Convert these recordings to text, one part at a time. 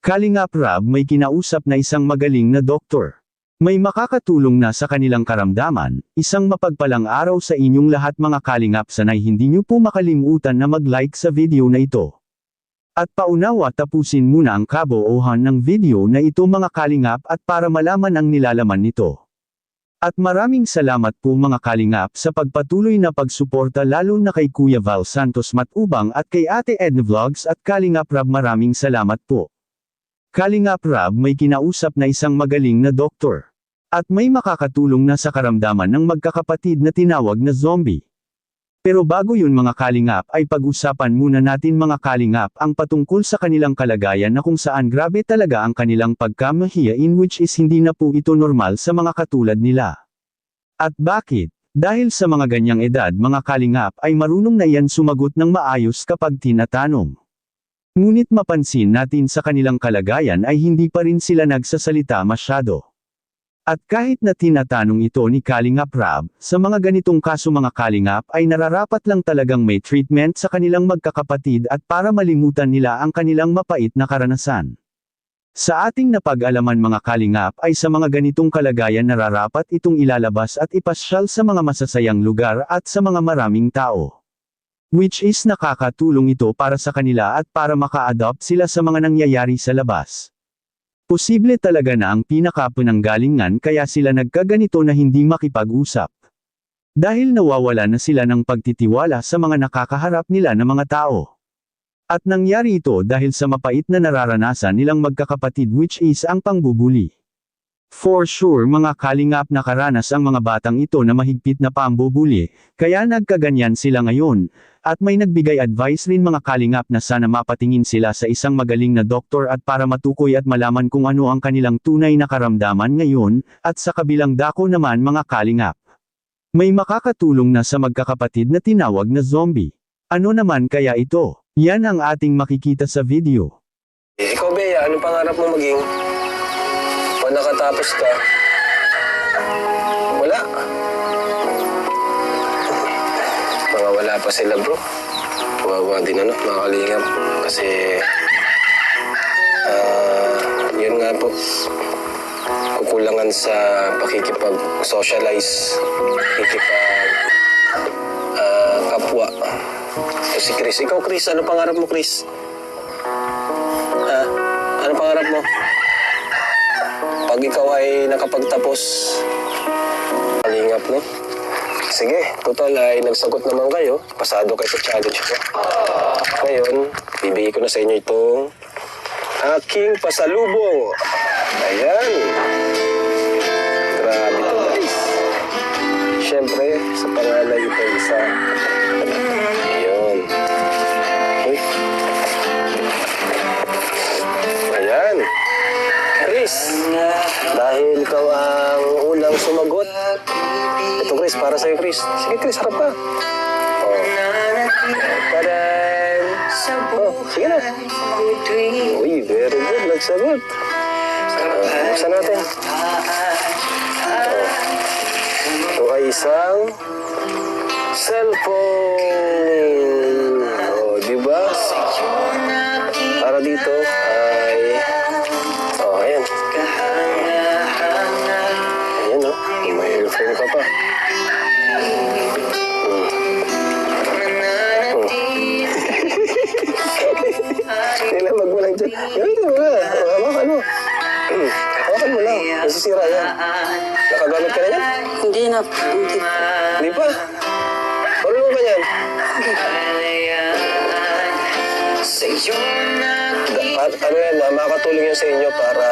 Kalingap Rab may kinausap na isang magaling na doktor. May makakatulong na sa kanilang karamdaman, isang mapagpalang araw sa inyong lahat mga kalingap sanay hindi nyo po makalimutan na mag-like sa video na ito. At paunawa tapusin muna ang kaboohan ng video na ito mga kalingap at para malaman ang nilalaman nito. At maraming salamat po mga kalingap sa pagpatuloy na pagsuporta lalo na kay Kuya Val Santos Matubang at kay Ate Edna Vlogs at Kalingap Rab maraming salamat po. Kalingap Rab may kinausap na isang magaling na doktor. At may makakatulong na sa karamdaman ng magkakapatid na tinawag na zombie. Pero bago yun mga kalingap ay pag-usapan muna natin mga kalingap ang patungkol sa kanilang kalagayan na kung saan grabe talaga ang kanilang pagkamahiyain which is hindi na po ito normal sa mga katulad nila. At bakit? Dahil sa mga ganyang edad mga kalingap ay marunong na yan sumagot ng maayos kapag tinatanong. Ngunit mapansin natin sa kanilang kalagayan ay hindi pa rin sila nagsasalita masyado. At kahit na tinatanong ito ni Kalingap Rab, sa mga ganitong kaso mga Kalingap ay nararapat lang talagang may treatment sa kanilang magkakapatid at para malimutan nila ang kanilang mapait na karanasan. Sa ating napag-alaman mga Kalingap ay sa mga ganitong kalagayan nararapat itong ilalabas at ipasyal sa mga masasayang lugar at sa mga maraming tao. Which is nakakatulong ito para sa kanila at para maka-adopt sila sa mga nangyayari sa labas. Posible talaga na ang pinakapananggalingan kaya sila nagkaganito na hindi makipag-usap. Dahil nawawala na sila ng pagtitiwala sa mga nakakaharap nila na mga tao. At nangyari ito dahil sa mapait na nararanasan nilang magkakapatid which is ang pangbubuli. For sure mga kalingap nakaranas ang mga batang ito na mahigpit na pambubuli, kaya nagkaganyan sila ngayon, at may nagbigay advice rin mga kalingap na sana mapatingin sila sa isang magaling na doktor at para matukoy at malaman kung ano ang kanilang tunay na karamdaman ngayon, at sa kabilang dako naman mga kalingap. May makakatulong na sa magkakapatid na tinawag na zombie. Ano naman kaya ito? Yan ang ating makikita sa video. Eh, ikaw, Bea, ano pangarap mo maging? Pag nakatapos ka? Pa sila, bro. Kawawa din, ano, mga kalingap. Kasi, ah, yun nga po. Kukulangan sa pakikipag-socialize, pakikipag ah, kapwa. Ito si Chris. Ikaw, Chris, ano pangarap mo, Chris? Ha? Ano pangarap mo? Pag ikaw ay nakapagtapos, kalingap, no? Sige, total ay nagsagot naman kayo. Pasado kayo sa challenge ko. Ngayon, bibigay ko na sa inyo itong aking pasalubong. Ayan. Grabe to guys. Siyempre, sa pangalan ko isa. Ito Chris, para sa'yo Chris. Sige Chris, harap ka. Oh. Tadan! Oh, sige na. Uy, very good. Nagsagot. Uh, buksan natin. Oh. Ito ay isang cellphone. Earphone ka pa. Nilamag mo lang dyan. Gamitin mo na. Hawakan mo. Hawakan mo lang. Nasisira yan. Nakagamit ka na yan? Hindi na, hindi. Hindi pa. Marunong ka yan. Da- pa- ano yan, makakatulong yan sa inyo para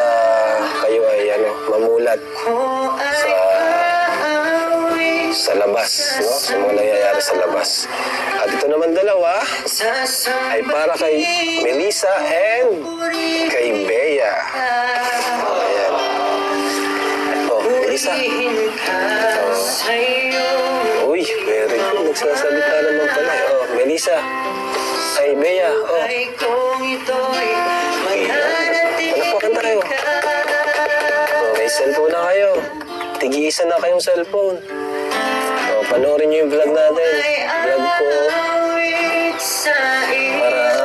kayo ay ano, mamulat sa sa labas, no? Sa mga nangyayari sa labas. At ito naman dalawa ay para kay Melissa and kay Bea. Ayan. Oh, Melissa. Oh. Uy, very good. Nagsasalita naman pala. Oh, Melissa. Ay, Bea. Oh. Palakpakan tayo. Oh, may cellphone na kayo. Tig-iisa na kayong cellphone. Panoorin niyo yung vlog natin. Vlog ko para